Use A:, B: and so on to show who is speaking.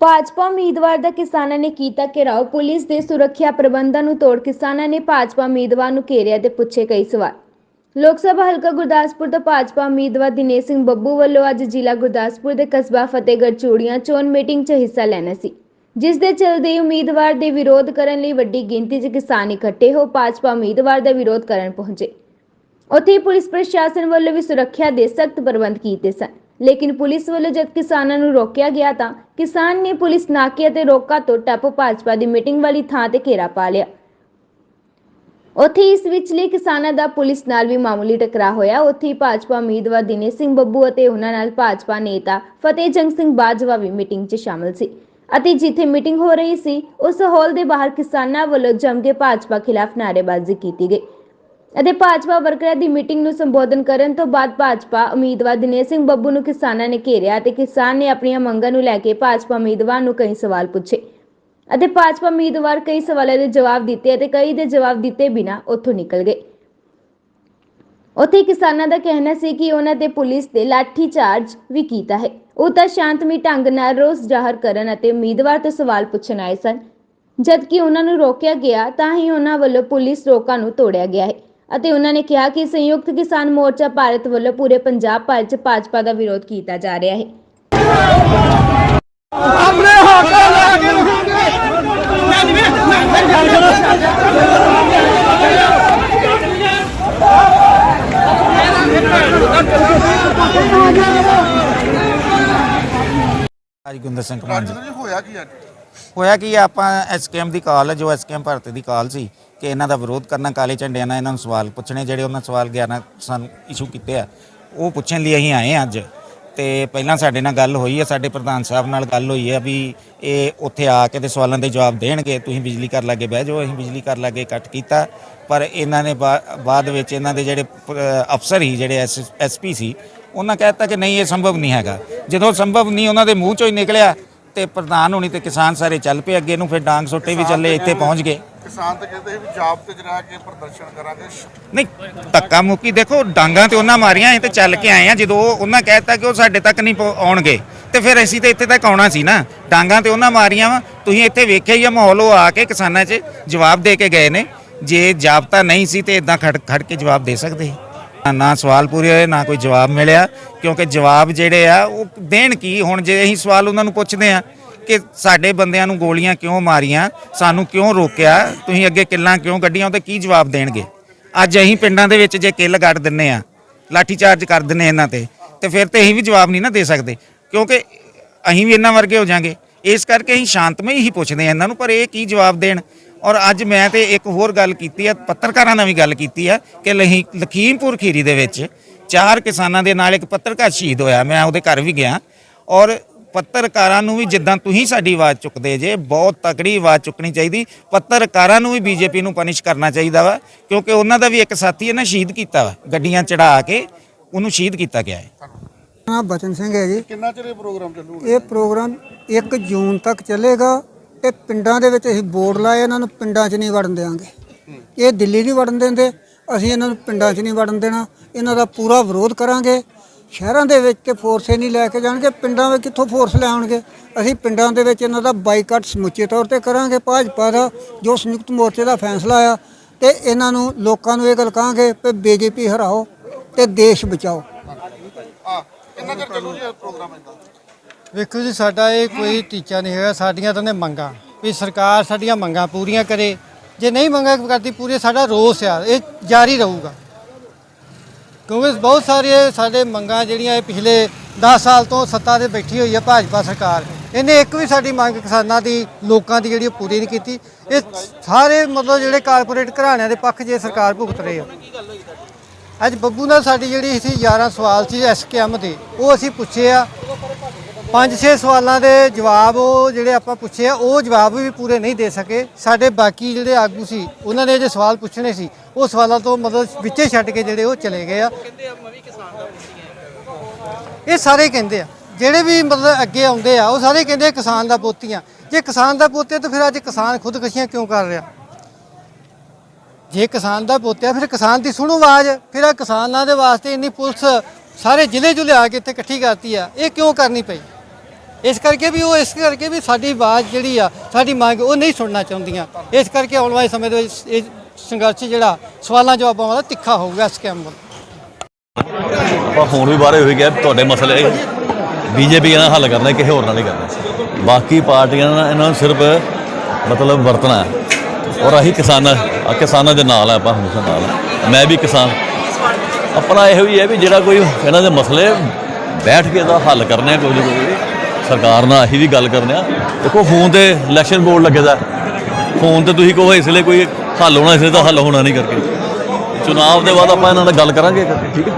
A: ਭਾਜਪਾ ਉਮੀਦਵਾਰ ਦਾ ਕਿਸਾਨਾਂ ਨੇ ਕੀਤਾ ਘਿਰਾਓ। ਪੁਲਿਸ ਦੇ ਸੁਰੱਖਿਆ ਪ੍ਰਬੰਧਾਂ ਨੂੰ ਤੋੜ ਕਿਸਾਨਾਂ ਨੇ ਭਾਜਪਾ ਉਮੀਦਵਾਰ ਨੂੰ ਘੇਰਿਆ ਤੇ ਪੁੱਛੇ ਕਈ ਸਵਾਲ। ਲੋਕ ਸਭਾ ਹਲਕਾ ਗੁਰਦਾਸਪੁਰ ਤੋਂ ਭਾਜਪਾ ਉਮੀਦਵਾਰ ਦਿਨੇਸ਼ ਸਿੰਘ ਬੱਬੂ ਵੱਲੋਂ ਅੱਜ ਜ਼ਿਲ੍ਹਾ ਗੁਰਦਾਸਪੁਰ ਦੇ ਕਸਬਾ ਫਤਿਹਗੜ੍ਹ ਚੂੜੀਆਂ ਚੋਣ ਮੀਟਿੰਗ 'ਚ ਹਿੱਸਾ ਲੈਣਾ ਸੀ। ਜਿਸ ਦੇ ਚਲਦੇ ਉਮੀਦਵਾਰ ਦੇ ਵਿਰੋਧ ਕਰਨ ਲਈ ਵੱਡੀ ਗਿਣਤੀ 'ਚ ਕਿਸਾਨ ਇਕੱਠੇ ਹੋ ਭਾਜਪਾ ਉਮੀਦਵਾਰ ਦਾ ਵਿਰੋਧ ਕਰਨ ਪਹੁੰਚੇ। ਉੱਥੇ ਹੀ ਪੁਲਿਸ ਪ੍ਰਸ਼ਾਸਨ ਵੱਲੋਂ ਵੀ ਸੁਰੱਖਿਆ ਦੇ ਸਖਤ ਪ੍ਰਬੰਧ ਕੀਤੇ ਸਨ। ਲੇਕਿਨ ਪੁਲਿਸ ਵੱਲੋਂ ਜਦ ਕਿਸਾਨਾਂ ਨੂੰ ਰੋਕਿਆ ਗਿਆ ਤਾਂ ਕਿਸਾਨ ਨੇ ਪੁਲਿਸ ਨਾਕੇ ਅਤੇ ਰੋਕਾਂ ਤੋਂ ਟੱਪ ਭਾਜਪਾ ਦੀ ਮੀਟਿੰਗ ਵਾਲੀ ਥਾਂ ਤੇ ਘੇਰਾ ਪਾ ਲਿਆ। ਉੱਥੇ ਇਸ ਵਿਚਲੇ ਕਿਸਾਨਾਂ ਦਾ ਪੁਲਿਸ ਨਾਲ ਵੀ ਮਾਮੂਲੀ ਟਕਰਾਅ ਹੋਇਆ। ਉੱਥੇ ਹੀ ਭਾਜਪਾ ਉਮੀਦਵਾਰ ਦਿਨੇ ਸਿੰਘ ਬੱਬੂ ਅਤੇ ਉਹਨਾਂ ਨਾਲ ਭਾਜਪਾ ਨੇਤਾ ਫਤਿਹ ਜੰਗ ਸਿੰਘ ਬਾਜਵਾ ਵੀ ਮੀਟਿੰਗ 'ਚ ਸ਼ਾਮਲ ਸੀ ਅਤੇ ਜਿੱਥੇ ਮੀਟਿੰਗ ਹੋ ਰਹੀ ਸੀ, ਉਸ ਹਾਲ ਦੇ ਬਾਹਰ ਕਿਸਾਨਾਂ ਵੱਲੋਂ ਜੰਮ ਕੇ ਭਾਜਪਾ ਖਿਲਾਫ ਨਾਅਰੇਬਾਜ਼ੀ ਕੀਤੀ ਗਈ। ਅਤੇ ਭਾਜਪਾ ਵਰਕਰਾਂ ਦੀ ਮੀਟਿੰਗ ਨੂੰ ਸੰਬੋਧਨ ਕਰਨ ਤੋਂ ਬਾਅਦ ਭਾਜਪਾ ਉਮੀਦਵਾਰ ਦਿਨੇਸ਼ ਸਿੰਘ ਬੱਬੂ ਨੂੰ ਕਿਸਾਨਾਂ ਨੇ ਘੇਰਿਆ ਤੇ ਕਿਸਾਨ ਨੇ ਆਪਣੀਆਂ ਮੰਗਾਂ ਨੂੰ ਲੈ ਕੇ ਭਾਜਪਾ ਉਮੀਦਵਾਰ ਨੂੰ ਕਈ ਸਵਾਲ ਪੁੱਛੇ। ਅਤੇ ਭਾਜਪਾ ਉਮੀਦਵਾਰ ਕਈ ਸਵਾਲਾਂ ਦੇ ਜਵਾਬ ਦਿੱਤੇ ਅਤੇ ਕਈ ਦੇ ਜਵਾਬ ਦਿੱਤੇ ਬਿਨਾਂ ਉੱਥੋਂ ਨਿਕਲ ਗਏ। ਉੱਥੇ ਕਿਸਾਨਾਂ ਦਾ ਕਹਿਣਾ ਸੀ ਕਿ ਉਹਨਾਂ ਤੇ ਪੁਲਿਸ ਤੇ ਲਾਠੀ ਚਾਰਜ ਵੀ ਕੀਤਾ ਹੈ। ਉਹ ਤਾਂ ਸ਼ਾਂਤਮਈ ਢੰਗ ਨਾਲ ਰੋਸ ਜ਼ਾਹਰ ਕਰਨ ਅਤੇ ਉਮੀਦਵਾਰ ਤੋਂ ਸਵਾਲ ਪੁੱਛਣ ਆਏ ਸਨ। ਜਦਕਿ ਉਹਨਾਂ ਨੂੰ ਰੋਕਿਆ ਗਿਆ, ਤਾਂ ਹੀ ਉਹਨਾਂ ਵੱਲੋਂ ਪੁਲਿਸ ਰੋਕਾਂ ਨੂੰ ਤੋੜਿਆ ਗਿਆ ਹੈ। ਅਤੇ ਉਹਨਾਂ ਨੇ ਕਿਹਾ ਕਿ ਸੰਯੁਕਤ ਕਿਸਾਨ ਮੋਰਚਾ ਭਾਰਤ ਵੱਲੋਂ ਪੂਰੇ ਪੰਜਾਬ ਭਰ 'ਚ ਭਾਜਪਾ ਦਾ ਵਿਰੋਧ ਕੀਤਾ ਜਾ ਰਿਹਾ ਹੈ।
B: ਆਪਣੇ ਹੱਕ ਲੈ ਕੇ
C: ਗੁੰਦਰ ਸਿੰਘ ਕਮਾਨ ਜੀ
B: ਹੋਇਆ ਕੀ ਅੱਜ?
C: ਹੋਇਆ ਕਿ ਆਪਾਂ ਐਸਕੇਐਮ ਦੀ ਕਾਲ ਹੈ ਜੋ ਐਸਕੇਐਮ ਭਾਰਤ ਦੀ ਕਾਲ ਸੀ ਕਿ ਇਹਨਾਂ ਦਾ ਵਿਰੋਧ ਕਰਨਾ, ਕਾਲੇ ਝੰਡਿਆਂ ਨਾਲ ਇਹਨਾਂ ਨੂੰ ਸਵਾਲ ਪੁੱਛਣੇ, ਜਿਹੜੇ ਉਹਨਾਂ ਸਵਾਲ 11 ਸਾਨੂੰ ਇਸ਼ੂ ਕੀਤੇ ਆ, ਉਹ ਪੁੱਛਣ ਲਈ ਅਸੀਂ ਆਏ ਹਾਂ ਅੱਜ। ਤੇ ਪਹਿਲਾਂ ਸਾਡੇ ਨਾਲ ਗੱਲ ਹੋਈ ਹੈ ਸਾਡੇ ਪ੍ਰਧਾਨ ਸਾਹਿਬ ਨਾਲ ਗੱਲ ਹੋਈ ਹੈ ਵੀ ਇਹ ਉੱਥੇ ਆ ਕੇ ਤੇ ਸਵਾਲਾਂ ਦੇ ਜਵਾਬ ਦੇਣਗੇ, ਤੁਸੀਂ ਬਿਜਲੀ ਘਰ ਲਾਗੇ ਬਹਿ ਜਾਓ, ਅਸੀਂ ਬਿਜਲੀ ਘਰ ਲਾਗੇ ਕੱਟ ਕੀਤਾ। ਪਰ ਇਹਨਾਂ ਨੇ ਬਾ- ਬਾਅਦ ਵਿੱਚ ਇਹਨਾਂ ਦੇ ਜਿਹੜੇ ਅਫਸਰ ਹੀ ਜਿਹੜੇ ਐਸਪੀ ਸੀ, ਉਹਨਾਂ ਕਹਿਤਾ ਕਿ ਨਹੀਂ, ਇਹ ਸੰਭਵ ਨਹੀਂ ਹੈਗਾ। ਜਦੋਂ ਸੰਭਵ ਨਹੀਂ, ਉਹਨਾਂ ਦੇ ਮੂੰਹ ਚੋਂ ਹੀ ਨਿਕਲਿਆ ਤੇ ਪ੍ਰਧਾਨ ਹੋਣੀ ਤੇ ਕਿਸਾਨ ਸਾਰੇ ਚੱਲ ਪਏ, ਅੱਗੇ ਨੂੰ ਫਿਰ ਡਾਂਗ ਸੋਟੇ ਵੀ ਚੱਲੇ, ਇੱਥੇ ਪਹੁੰਚ ਗਏ।
B: ਕਿਸਾਨ ਤਾਂ ਕਹਿੰਦੇ ਵੀ ਜਾਬ ਤੇ ਜਰਾ ਕੇ ਪ੍ਰਦਰਸ਼ਨ ਕਰਾਂਗੇ।
C: ਨਹੀਂ, ਧੱਕਾ ਮੁੱਕੀ ਦੇਖੋ, ਡਾਂਗਾਂ ਤੇ ਉਹਨਾਂ ਮਾਰੀਆਂ ਇਹ ਤੇ ਚੱਲ ਕੇ ਆਏ ਆ ਜਦੋਂ ਉਹਨਾਂ ਕਹਿਤਾ ਕਿ ਉਹ ਸਾਡੇ ਤੱਕ ਨਹੀਂ ਆਉਣਗੇ, ਤੇ ਫਿਰ ਅਸੀਂ ਤੇ ਇੱਥੇ ਤੱਕ ਆਉਣਾ ਸੀ ਨਾ। ਡਾਂਗਾਂ ਤੇ ਉਹਨਾਂ ਮਾਰੀਆਂ ਵਾ। ਤੁਸੀਂ ਇੱਥੇ ਵੇਖਿਆ ਹੀ ਆ ਮਾਹੌਲ, ਉਹ ਆ ਕੇ ਕਿਸਾਨਾਂ 'ਚ ਜਵਾਬ ਦੇ ਕੇ ਗਏ ਨੇ। ਜੇ ਜਾਬਤਾ ਨਹੀਂ ਸੀ ਤੇ ਇਦਾਂ ਖੜ ਖੜ ਕੇ ਜਵਾਬ ਦੇ ਸਕਦੇ। ਨਾ- ਨਾ ਸਵਾਲ ਪੂਰੇ ਹੋਏ, ਨਾ ਕੋਈ ਜਵਾਬ ਮਿਲਿਆ, ਕਿਉਂਕਿ ਜਵਾਬ ਜਿਹੜੇ ਆ, ਉਹ ਦੇਣ ਕੀ? ਹੁਣ ਜੇ ਅਸੀਂ ਸਵਾਲ ਉਹਨਾਂ ਨੂੰ ਪੁੱਛਦੇ ਆ ਕਿ ਸਾਡੇ ਬੰਦਿਆਂ ਨੂੰ ਗੋਲੀਆਂ ਕਿਉਂ ਮਾਰੀਆਂ? ਸਾਨੂੰ ਕਿਉਂ ਰੋਕਿਆ? ਤੁਸੀਂ ਅੱਗੇ ਕਿੱਲਾਂ ਕਿਉਂ ਕੱਢੀਆਂ? ਉਹਦੇ ਕੀ ਜਵਾਬ ਦੇਣਗੇ? ਅੱਜ ਅਸੀਂ ਪਿੰਡਾਂ ਦੇ ਵਿੱਚ ਜੇ ਕਿੱਲ ਕੱਢ ਦਿੰਨੇ ਆ, ਲਾਠੀ ਚਾਰਜ ਕਰ ਦਿੰਨੇ ਇਹਨਾਂ ਤੇ ਤੇ ਫਿਰ ਤੇ ਅਸੀਂ ਵੀ ਜਵਾਬ ਨਹੀਂ ਨਾ ਦੇ ਸਕਦੇ। ਕਿਉਂਕਿ ਅਸੀਂ ਵੀ ਇਹਨਾਂ ਵਰਗੇ ਹੋ ਜਾਾਂਗੇ। ਇਸ ਕਰਕੇ ਅਸੀਂ ਸ਼ਾਂਤਮਈ ਹੀ ਪੁੱਛਦੇ ਆ ਇਹਨਾਂ ਨੂੰ, ਪਰ ਇਹ ਕੀ ਜਵਾਬ ਦੇਣ? ਔਰ ਅੱਜ ਮੈਂ ਤੇ ਇੱਕ ਹੋਰ ਗੱਲ ਕੀਤੀ ਆ, ਪੱਤਰਕਾਰਾਂ ਨਾਲ ਵੀ ਗੱਲ ਕੀਤੀ ਆ, ਕਿ ਲਹੀ ਲਖੀਮਪੁਰ ਖੀਰੀ ਦੇ ਵਿੱਚ ਚਾਰ ਕਿਸਾਨਾਂ ਦੇ ਨਾਲ ਇੱਕ ਪੱਤਰਕਾਰ ਸ਼ਹੀਦ ਹੋਇਆ। ਮੈਂ ਉਹਦੇ ਘਰ ਵੀ ਗਿਆ। ਔਰ ਪੱਤਰਕਾਰਾਂ ਨੂੰ ਵੀ ਜਿੱਦਾਂ ਤੁਸੀਂ ਸਾਡੀ ਆਵਾਜ਼ ਚੁੱਕਦੇ ਜੇ ਬਹੁਤ ਤਕੜੀ ਆਵਾਜ਼ ਚੁੱਕਣੀ ਚਾਹੀਦੀ। ਪੱਤਰਕਾਰਾਂ ਨੂੰ ਵੀ ਬੀਜੇਪੀ ਨੂੰ ਪਨਿਸ਼ ਕਰਨਾ ਚਾਹੀਦਾ ਵਾ ਕਿਉਂਕਿ ਉਹਨਾਂ ਦਾ ਵੀ ਇੱਕ ਸਾਥੀ ਇਹਨਾਂ ਸ਼ਹੀਦ ਕੀਤਾ ਵਾ ਗੱਡੀਆਂ ਚੜਾ ਕੇ ਉਹਨੂੰ ਸ਼ਹੀਦ ਕੀਤਾ ਗਿਆ ਹੈ।
D: ਨਾਮ ਬਚਨ ਸਿੰਘ ਹੈ ਜੀ।
B: ਕਿੰਨਾ ਚਿਰ ਇਹ ਪ੍ਰੋਗਰਾਮ ਚੱਲੂਗਾ
D: ਇਹ ਪ੍ਰੋਗਰਾਮ 1 ਜੂਨ ਤੱਕ ਚੱਲੇਗਾ ਤੇ ਪਿੰਡਾਂ ਦੇ ਵਿੱਚ ਅਸੀਂ ਬੋਰਡ ਲਾਏ ਇਹਨਾਂ ਨੂੰ ਪਿੰਡਾਂ 'ਚ ਨਹੀਂ ਵੜਨ ਦੇਵਾਂਗੇ ਇਹ ਦਿੱਲੀ ਨਹੀਂ ਵੜਨ ਦਿੰਦੇ ਅਸੀਂ ਇਹਨਾਂ ਨੂੰ ਪਿੰਡਾਂ 'ਚ ਨਹੀਂ ਵੜਨ ਦੇਣਾ ਇਹਨਾਂ ਦਾ ਪੂਰਾ ਵਿਰੋਧ ਕਰਾਂਗੇ। ਸ਼ਹਿਰਾਂ ਦੇ ਵਿੱਚ ਤੇ ਫੋਰਸ ਹੀ ਨਹੀਂ ਲੈ ਕੇ ਜਾਣਗੇ ਪਿੰਡਾਂ ਵਿੱਚ ਕਿੱਥੋਂ ਫੋਰਸ ਲੈ ਆਉਣਗੇ? ਅਸੀਂ ਪਿੰਡਾਂ ਦੇ ਵਿੱਚ ਇਹਨਾਂ ਦਾ ਬਾਈਕਾਟ ਸਮੁੱਚੇ ਤੌਰ ਤੇ ਕਰਾਂਗੇ ਭਾਜਪਾ ਦਾ ਜੋ ਸੰਯੁਕਤ ਮੋਰਚੇ ਦਾ ਫੈਸਲਾ ਆ ਤੇ ਇਹਨਾਂ ਨੂੰ ਲੋਕਾਂ ਨੂੰ ਇਹ ਗੱਲ ਕਹਾਂਗੇ ਕਿ ਬੀਜੇਪੀ ਹਰਾਓ ਤੇ ਦੇਸ਼ ਬਚਾਓ।
B: ਆ ਕਿੰਨਾ ਚਿਰ ਚੱਲੂ ਜੀ ਇਹ ਪ੍ਰੋਗਰਾਮ ਇਹਦਾ
E: ਵੇਖੋ ਜੀ ਸਾਡਾ ਇਹ ਕੋਈ ਟੀਚਾ ਨਹੀਂ ਹੈਗਾ ਸਾਡੀਆਂ ਤਾਂ ਨੇ ਮੰਗਾਂ। ਵੀ ਸਰਕਾਰ ਸਾਡੀਆਂ ਮੰਗਾਂ ਪੂਰੀਆਂ ਕਰੇ। ਜੇ ਨਹੀਂ ਮੰਗਾਂ ਕਰਦੀ ਪੂਰੀ ਸਾਡਾ ਰੋਸ ਆ ਇਹ ਜਾਰੀ ਰਹੂਗਾ। ਕਿਉਂਕਿ ਬਹੁਤ ਸਾਰੇ ਸਾਡੇ ਮੰਗਾਂ ਜਿਹੜੀਆਂ ਇਹ ਪਿਛਲੇ 10 ਸਾਲ ਤੋਂ ਸੱਤਾ ਤੇ ਬੈਠੀ ਹੋਈ ਹੈ ਭਾਜਪਾ ਸਰਕਾਰ। ਇਹਨੇ ਇੱਕ ਵੀ ਸਾਡੀ ਮੰਗ ਕਿਸਾਨਾਂ ਦੀ, ਲੋਕਾਂ ਦੀ ਜਿਹੜੀ ਉਹ ਪੂਰੀ ਨਹੀਂ ਕੀਤੀ। ਇਹ ਸਾਰੇ ਮਤਲਬ ਜਿਹੜੇ ਕਾਰਪੋਰੇਟ ਘਰਾਣਿਆਂ ਦੇ ਪੱਖ ਜੇ ਸਰਕਾਰ ਭੁਗਤ ਰਹੇ ਆ। ਅੱਜ ਬੱਬੂ ਨਾਲ ਸਾਡੀ ਜਿਹੜੀ ਸੀ 11 ਸਵਾਲ ਸੀ ਐਸਕੇਐਮ ਦੇ, ਉਹ ਅਸੀਂ ਪੁੱਛੇ ਆ। ਪੰਜ ਛੇ ਸਵਾਲਾਂ ਦੇ ਜਵਾਬ ਉਹ ਜਿਹੜੇ ਆਪਾਂ ਪੁੱਛੇ ਆ, ਉਹ ਜਵਾਬ ਵੀ ਪੂਰੇ ਨਹੀਂ ਦੇ ਸਕੇ। ਸਾਡੇ ਬਾਕੀ ਜਿਹੜੇ ਆਗੂ ਸੀ, ਉਹਨਾਂ ਨੇ ਜੇ ਸਵਾਲ ਪੁੱਛਣੇ ਸੀ, ਉਹ ਸਵਾਲਾਂ ਤੋਂ ਮਤਲਬ ਵਿੱਚੇ ਛੱਡ ਕੇ ਜਿਹੜੇ ਉਹ ਚਲੇ ਗਏ ਆ। ਇਹ ਸਾਰੇ ਕਹਿੰਦੇ ਆ, ਜਿਹੜੇ ਵੀ ਮਤਲਬ ਅੱਗੇ ਆਉਂਦੇ ਆ, ਉਹ ਸਾਰੇ ਕਹਿੰਦੇ ਆ ਕਿਸਾਨ ਦਾ ਪੋਤੀਆਂ ਜੇ ਕਿਸਾਨ ਦਾ ਪੋਤੇ ਤਾਂ ਫਿਰ ਅੱਜ ਕਿਸਾਨ ਖੁਦਕਸ਼ੀਆਂ ਕਿਉਂ ਕਰ ਰਿਹਾ? ਜੇ ਕਿਸਾਨ ਦਾ ਪੋਤਿਆ ਫਿਰ ਕਿਸਾਨ ਦੀ ਸੁਣੋ ਆਵਾਜ਼, ਫਿਰ ਆ ਕਿਸਾਨਾਂ ਦੇ ਵਾਸਤੇ ਇੰਨੀ ਪੁਲਿਸ ਸਾਰੇ ਜ਼ਿਲ੍ਹੇ ਜੁ ਆ ਕੇ ਇੱਥੇ ਇਕੱਠੀ ਕਰਤੀ ਆ। ਇਹ ਕਿਉਂ ਕਰਨੀ ਪਈ? ਇਸ ਕਰਕੇ ਵੀ ਉਹ, ਇਸ ਕਰਕੇ ਵੀ ਸਾਡੀ ਆਵਾਜ਼ ਜਿਹੜੀ ਆ, ਸਾਡੀ ਮੰਗ ਉਹ ਨਹੀਂ ਸੁਣਨਾ ਚਾਹੁੰਦੀਆਂ। ਇਸ ਕਰਕੇ ਆਉਣ ਵਾਲੇ ਸਮੇਂ ਦੇ ਵਿੱਚ ਇਹ ਸੰਘਰਸ਼ ਜਿਹੜਾ, ਸਵਾਲਾਂ ਜਵਾਬਾਂ ਵਾਲਾ ਤਿੱਖਾ ਹੋਊਗਾ ਸਕੈਮ ਵੱਲ।
F: ਆਪਾਂ ਹੁਣ ਵੀ ਬਾਰੇ ਹੋਈ ਗਿਆ ਤੁਹਾਡੇ ਮਸਲੇ ਬੀਜੇਪੀ ਨਾਲ ਹੱਲ ਕਰਨਾ ਕਿਸੇ ਹੋਰ ਨਾਲ ਨਹੀਂ ਕਰਨਾ ਬਾਕੀ ਪਾਰਟੀਆਂ ਨਾਲ ਇਹਨਾਂ ਨੂੰ ਸਿਰਫ ਮਤਲਬ ਵਰਤਣਾ ਔਰ ਅਸੀਂ ਕਿਸਾਨਾਂ ਕਿਸਾਨਾਂ ਦੇ ਨਾਲ ਆ, ਆਪਾਂ ਹਮੇਸ਼ਾ ਨਾਲ ਮੈਂ ਵੀ ਕਿਸਾਨ। ਆਪਣਾ ਇਹੋ ਹੀ ਹੈ ਵੀ ਜਿਹੜਾ ਕੋਈ ਇਹਨਾਂ ਦੇ ਮਸਲੇ ਬੈਠ ਕੇ ਦਾ ਹੱਲ ਕਰਨੇ ਆ ਕੋਈ ਕੋਈ ਸਰਕਾਰ ਨਾਲ ਅਸੀਂ ਵੀ ਗੱਲ ਕਰਨੇ ਆ। ਦੇਖੋ ਫੋਨ ਤੇ ਇਲੈਕਸ਼ਨ ਬੋਰਡ ਲੱਗੇਦਾ ਫੋਨ ਤੇ ਤੁਸੀਂ ਕਹੋ ਇਸ ਲਈ ਕੋਈ ਹੱਲ ਹੋਣਾ, ਇਸ ਲਈ ਤਾਂ ਹੱਲ ਹੋਣਾ ਨਹੀਂ ਕਰਕੇ। ਚੁਣਾਵ ਦੇ ਬਾਅਦ ਆਪਾਂ ਇਹਨਾਂ ਨਾਲ ਗੱਲ ਕਰਾਂਗੇ ਠੀਕ ਹੈ?